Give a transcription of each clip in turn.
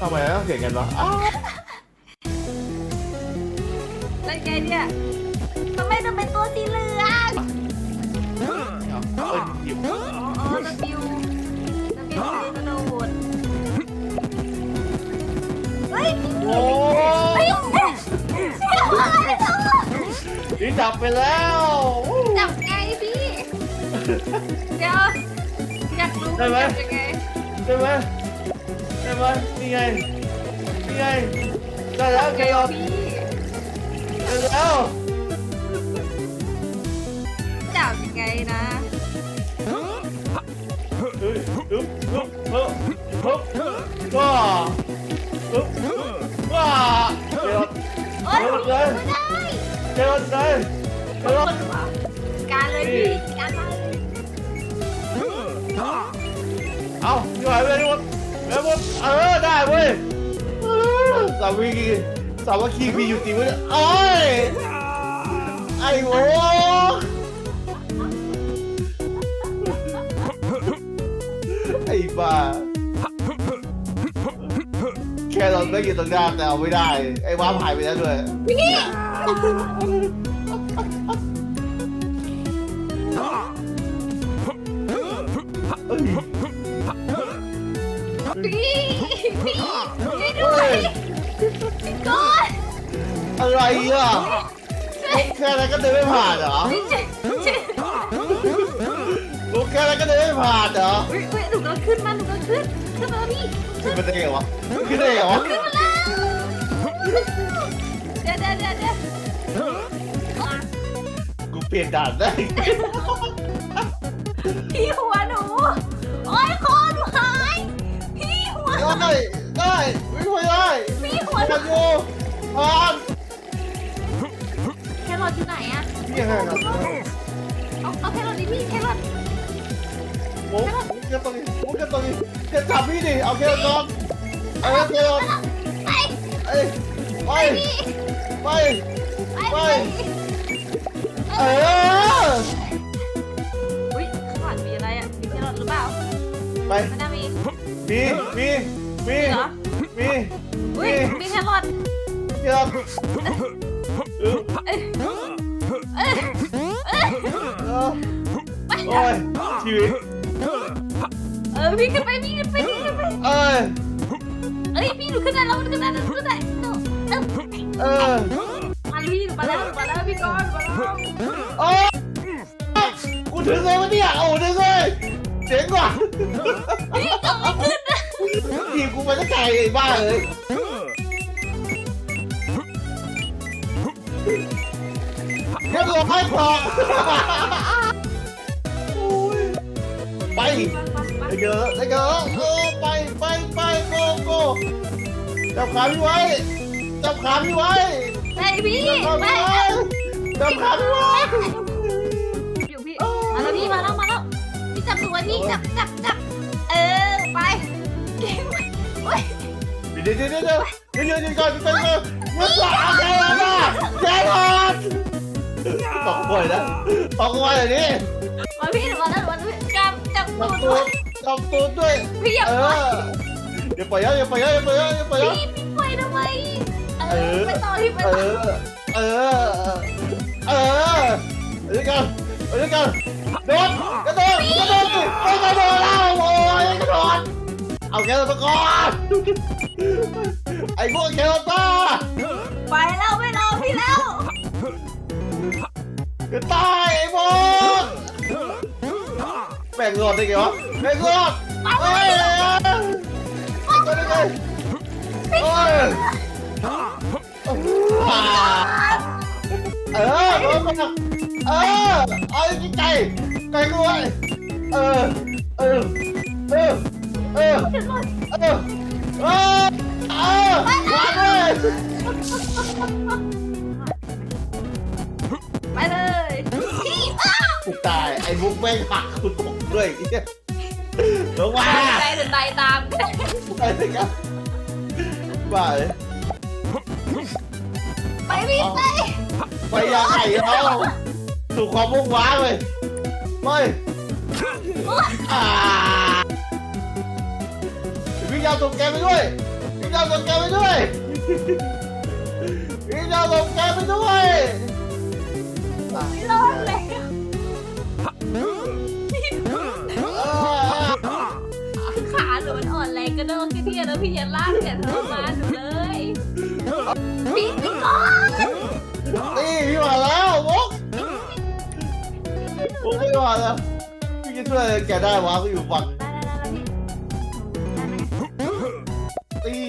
ทำไมต้องเถียงกันวะอ้าวนั่นไงเนี่ยทำไมต้องเป็นตัวสีเหลืองเออหยิบอ๋ออ๋อระบิวระบิวกระโดดเฮ้ยโอ้เฮ้ยเสียอะไรอะนี่จับไปแล้วจับไงพี่ เดี๋ยวอยากรู้ว่าจับยังไง ใช่ไหม ใช่ไหมนี่ไงนี่ไงได้แล้วแกเดี๋ยยวอมพี่ได้แล้วจับยังไงนะเฮ้ยฮึบฮึบฮึบฮึบว้าฮึบฮึบว้าเดี๋ยวโอ๊ยเอาเลยไม่ได้เดี๋ยวเลยคเดี๋ยวนหรือเปล่าการเลยพี่การมาเลยเอาอยู่ไหนไปหม ดไปหมดเออได้เว้ยเออสามีสามัคคีมีอยู่จริงเว้ยโอ้ยไอ้โว้ไอ้บ้าแค่เราได้ยินตรงหน้าแต่เอาไม่ได้ ไอ้ว้าหายไปแล้วด้วยพี่เอ้ย พี่พี่ด้วยพี่ก้อนอะไรอะแค่นั้นก็เดินไม่ผ่านเหรอพี่เจ๊เจ๊แค่นั้นก็เดินไม่ผ่านเหรอเฮ้ยเฮ้ยหนูกำลังขึ้นมาหนูกำลังขึ้นขึ้นมาแล้วพี่ขึ้นมาได้ไงวะขึ้นได้ไงวะขึ้นมาแล้วเดี๋ยวเดี๋ยวเดี๋ยวเดี๋ยวกูเปลี่ยนด่านได้พี่หัวหนู ได้ได้ไม่ค่อยได้พี่หัวหผ่านูนอยู่ผ่านแครอทอยู่ไหนอะนี่ไงครับเอาเอาแครอทดิพี่แครอทโอ้มุกกันตรงนี้มุกกันตรงนี้จะจับพี่ดิเอาแค่ก่อนเอาแค่ก่อนไปเอ้ยไปไปไปไปเอออุ้ยข้างหลังมีอะไรอะมีแครอทหรือเปล่าไป ม่น่ามีมีมีมีเหรอ มีอุ้ยมีแครอทเกือบเออเอ้ยเอ้ยเอ้ยเออโอ้ยชีวิตเออพี่ขึ้นไปพี่ขึ้นไปพี่ขึ้นไปเอ้ยเอ้ยพี่หนูขึ้นได้แล้วหนูขึ้นได้แล้วหนูขึ้นได้หนูเออเออมาพี่หนูมาแล้วหนูมาแล้วพี่ก้อนมาแล้วโอ้กูถึงเลยวะ เจ๋งว่ะพี่ก็ไม่ขึ้นนะทีมกูไปตั้งไกลไอ้บ้าเลยแค่รอให้พอโอ้ยไปไปเจอไปเจอเออไปไปไปโกโกจับขาพี่ไว้จับขาพี่ไว้ไอ้พี่จับไปขาพี่ไว้จับขาพี่ไว้อยู่พี่มาแล้วพี่มาแล้วมาแล้ว พี่จับตัวพี่จับจับจับเออไปเก่งไปโอ้ยเดี๋ยวเดี๋ยวเดี๋ยวเดี๋ยวเดี๋ยวเดี๋ยวก่อนเดี๋ยวก่อนเดี๋ยวก่อนเดี๋ยวก่อนเดี๋ยวก่อนตกบ่อยนะตกบ่อยอย่างนี้มาพี่หนูมาแล้วหนูมาแล้วจับจับจับตัววจับตัวด้วยพี่อย่าเอปล่อยอย่าปล่อยอย่าปล่อยอย่าปล่อยอย่าปล่อยพี่พี่ปล่อยทำไมเอเอไปต่อพี่ไปเอต่ออเออเออเดี๋ยวกัน เดี๋ยกันโดดกระโดดกระโดดไม่กระโดดแล้วโอ้ยกระโดดเอาแค่ตัวก่อนไอ้พวกแคลต้าไปแล้วไม่รอพี่แล้วจะตายไอ้พวกแบ่งรอดได้ไงวะแบ่งรอดเฮ้ยไปได้ไงเฮ้ยเออเออ เออเอาจิไก่ไก่กูไว้เออ เออ เออ เออเดี๋ยวรอเออ เออเออวางเลยไปเลยพี่อ้าวกูตาย ไอ้มุกแม่งหักกูตกด้วยไอ้เหี้ยลงมาใจเดินตายตามไปเลยครับบ้าเลยไปพี่ไปไปยังไงเรา สู่ความมุ่งว้างเลยไม่อ่าวิ่งยาวตกแกไปด้วยวิ่งพี่จะเอาส่งแกไปด้วยพี่จะเอาส่งแกไปด้วยไม่รอดเลยเออขาหนูมันอ่อนแรงกระโดดกระเดียแล้วพี่อย่าลากแขนทรมานหนูเลยพี่พี่ก่อนนี่พี่มาแล้วมุก มุกพี่มาแล้วพี่จะช่วยแกได้วะกูอยู่ฝั่งได้ได้ได้พี่ได้ไหมนี่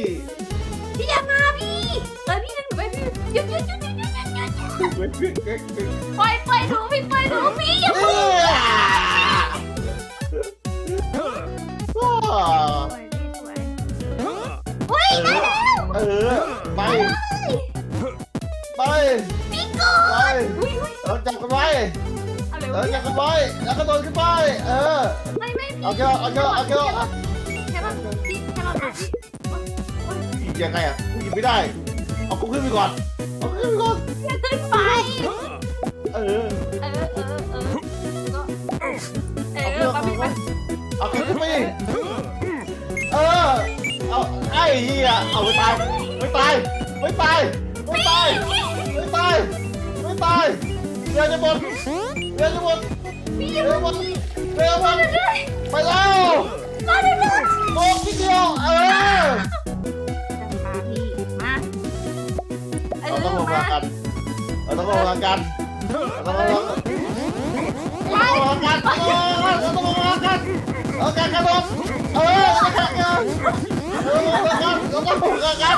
พี่อย่ามาพี่เออพี่นั่นหนูไปพี่หยุดหยุดหยุดหยุดหยุดหยุดหยุดเว้ยเว้ยเว้ยเว้ยปล่อยปล่อยหนูพี่ปล่อยหนูพี่อย่าเอพูดอสวยพี่สวยเฮ้ยได้แล้วเออไปไป อะไรเราวะจับกันไว้แล้วก็โดนขึ้นไป เออ ไม่ไม่พี่เอาเกลียวเอาเกลียวเอาเกลียวแค่ว่าพี่แค่ว่าพี่หยิบยังไงอะกูหยิบไม่ได้ เอากูขึ้นไปก่อน เอาขึ้นไปก่อน อย่าขึ้นไป เออ เออเออเออก็เออมาพี่มาเอาขึ้นไปดิเออ เอาไอ้เหี้ยเอาไปตาย ไม่ตาย ไม่ตาย ไม่ตาย ไม่ตาย ไม่ตายเรือจะหมด เรือจะหมดพี่เรือหมดเรือหมดเรื่อยไปแล้วมาเรื่อยโอ้ทีเดียวเออมาพี่มาเอเราอต้องลงมามากันเราต้องลงมากันเราต้องลงมากันไปเราต้องลงมากันเราต้องลงมากันเราการกระโดดเออเราการกระโดดเราต้องลงมากันเราต้องลงมากัน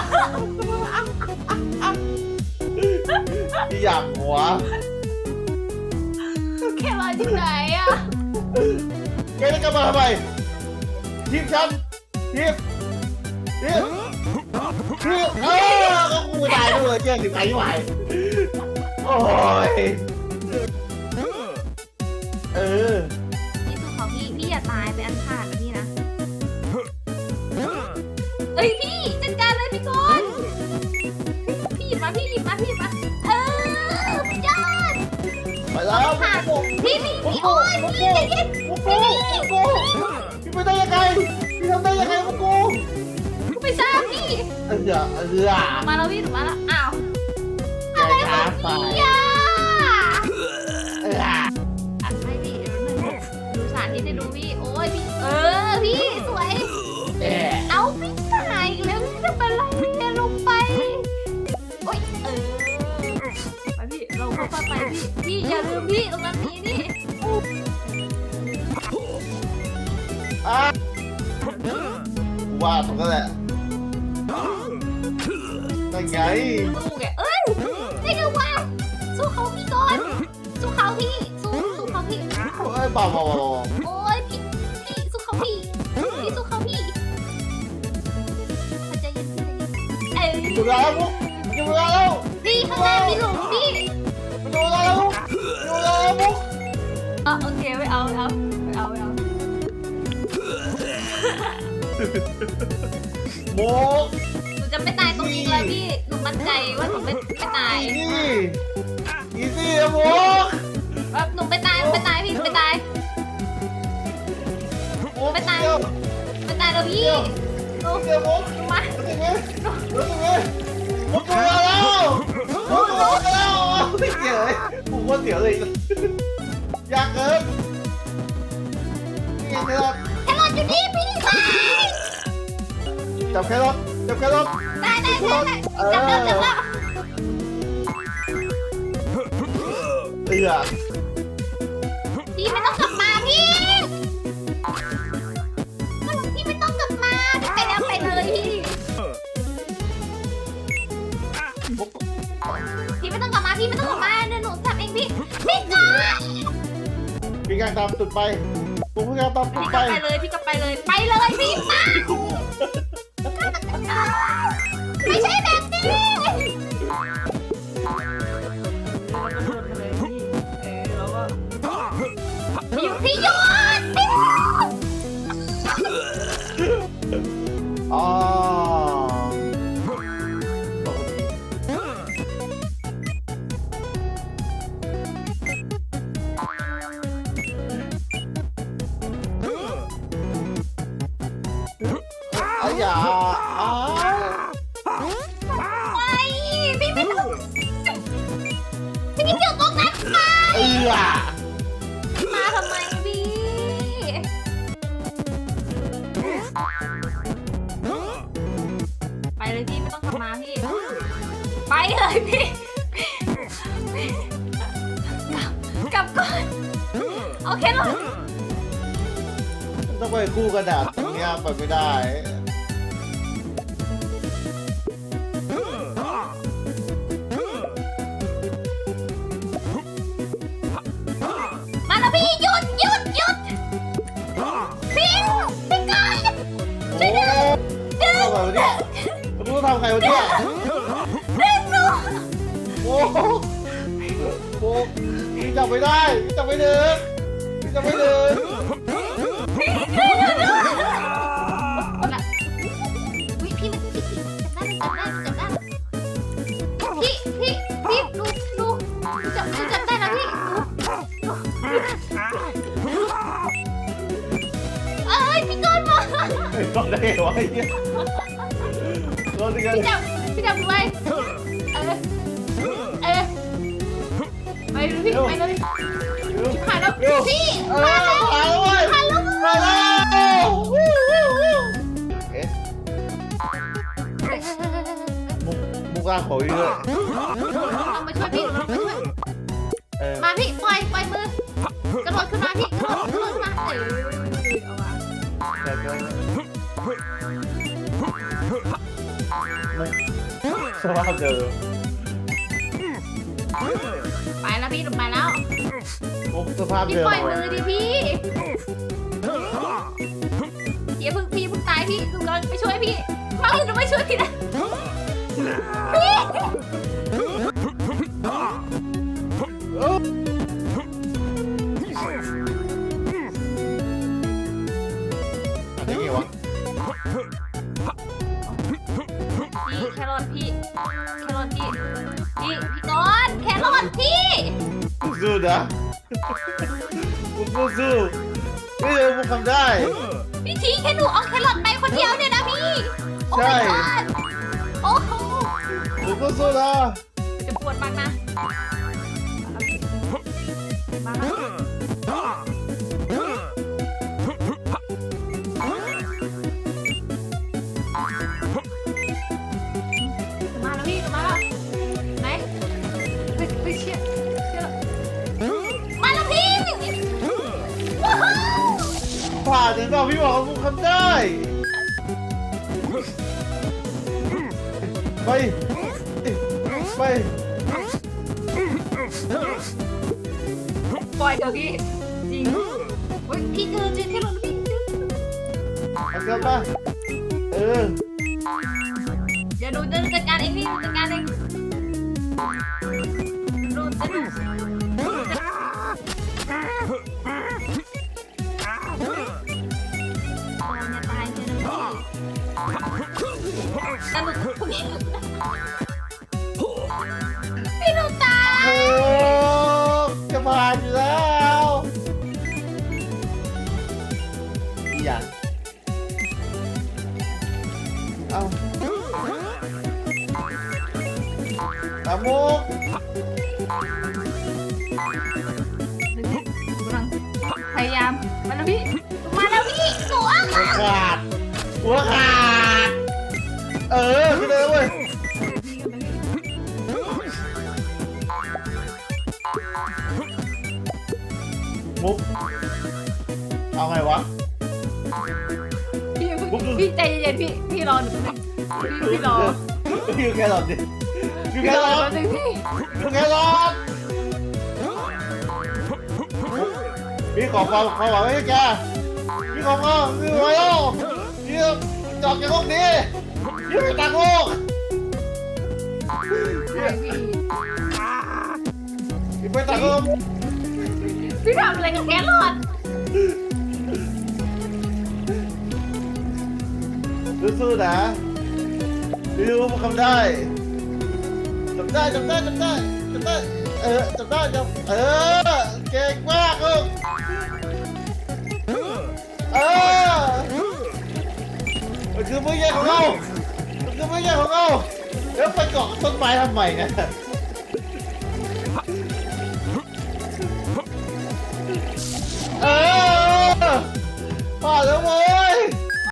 พี่อยากหัว แค่มาที่ไหนอะ แกจะกลับมาทำไมทีมฉันทีมทีมทีมเออก็กูตายด้วยเจ๊ถึงไปไหวโอ้ย พี่โก้โอ้ยมุกพี่โก้ใจเย็นมุกโก้มุกก้พี่ไปได้ยังไงพี่ทำได้ยังไงมุกโก้กูไปทราบพี่เออเออมาแล้วพี่หนูมาแล้วอ้าวแกช้าไปอย่อะ โอ้ยเบาเบาเบาโอ้ยพี่พี่สู้เขาพี่พี่สู้เขาพี่ใจเย็นใจเย็นเอ้ยอยู่แล้วมุกอยู่แล้วพี่ข้างหน้ามีหลุมพี่อยู่แล้วอยู่แล้วมุกอ๋อโอเคไม่เอาไม่เอาไม่เอาไม่เอามุกหนูจะไม่ตายตรงนี้เลยพี่หนูมั่นใจว่าหนูไม่ไม่ตาย อีซี่อีซี่อะมุก แบบหนูไม่ตายหนูไม่ตายพี่หนูไม่ตายมุกไม่ตายเดี๋ยวไม่ตายแล้วพี่หนูเดี๋ยวมุกหนูมารู้สึกไหมรู้สึกไหมมุกอยู่แล้วมุกอยู่แล้วไม่เสียเลยมุกว่าเสียเลยอยากเกินนี่ไงครับแครอทอยู่นี่พี่ตายจับแครอทจับแครอทได้ได้ได้ได้จับแล้วจับแล้วเอือ พี่ไม่ต้องกลับมาพี่พี่ไม่ต้องกลับมาพี่ไปแล้วไปเลยพี่มุกพี่ไม่ต้องกลับมาพี่ไม่ต้องกลับมาเดี๋ยวหนูจับเองพี่พี่ก่อนพี่กางตามตุดไปมุกพี่กางตามตุดพี่ไปก็ไปเลยพี่ก็ไปเลยไปเลยพี่ไป อย่าไปพี่ไม่ต้องพี่อยู่ตังนั้นไปเอือมาทำไมพี่ไปเลยพี่ไม่ต้องทำมาพี่ ไปเลยพี่ กลับก่อนโอเคหรอ ต้องไปคู่กระดาษตรงนี้ไปไม่ได้ ทำไงวะเนี่ยเร่งหนูโอ้โหโอ้พี่จับไม่ได้พี่จับไม่ถึงพี่จับไม่ถึงน่ะอุ๊ยพี่มันพี่พี่จับได้จับได้จับได้พี่พี่พี่ดูดูจับจับได้แล้วพี่ดูเอ้ยพี่ก้อนมาก็ได้ไงวะไอ้เหี้ย ผ่านแล้วพี่เออผ่านแล้วผ่านแล้วเว้ยผ่านแล้วมาแล้ววู้วู้วู้เอ๊ะมุกมุกลากของพี่ด้วยเรามาช่วยพี่เรามาช่วยเออมาพี่ปล่อยปล่อยมือกระโดดขึ้นมาพี่กระโดดกระโดดขึ้นมาเออเอาวะแต่ก็สภาพเดิม ไปแล้วพี่ลงไปแล้วมุกสภาพพี่เดิมปล่อยมือดิพี่อย่าเพิ่งพี่เพิ่งตายพี่หนูกำลังไปช่วยพี่มาหนูไปช่วยพี่นะพี่เอออะไรเงี้ยวะพี่แครอทพี่แครอทพี่พี่พี่ก้อนแครอทพี่ สู้นะมุกสู้สู้ไม่เร็วมุกทำได้ พี่ทิ้งแค่หนูเอาแครอทไปคนเดียวเนี่ยนะพี่ โอ้ใช่ my god โอ้โหมุกสู้นะจะปวดมากนะมาแล้วมาแล้วพี่มาแล้วไหนไปไปเชี่ยเผ่านถึงเราพี่บอกว่ามุกทำได้ไปไปปล่อยเถอะพี่จริงเฮ้ยพี่เจอเจอแค่รถพี่เอาเสื้อมาเออเดี๋ยวหนูจะจัดการเองพี่หนูจัดการเองหนูจะ สนุกพี่พี่หนูตาโอ้จะผ่านอยู่แล้วอยังเอาตามุกพยายาม มาแล้วพี่ มาแล้วพี่หนูอะหัวขาดหัวขาด เออขึ้นเลยเว้ยมุกเอาไงวะ พี่พี่ใจเย็นๆพี่พี่รอหนูแป๊บนึงพี่พี่รออยู่แค่หลอดดิอยู่พี่แค่รหลออแป๊ดบนึงพี่อยู่แค่หลอดพี่ขอความความหวังให้แกพี่ขอความพี่ขอแล้วพี่จอกจากห้องนี้ พี่ไปตักลูกใช่พี่พี่ไปตักลูกพี่ทำอะไรกับแกรอดสู้ๆนะพี่รู้มันทำได้จำได้จำได้จำได้จำได้เออจำได้จำเออเก่งมากลูกเออมันคือมือใหญ่ของเรา ก็ไม่ใช่ของเราแล้วไปเกาะต้นไม้ทำไมเนี่ยเออพอแล้วมึง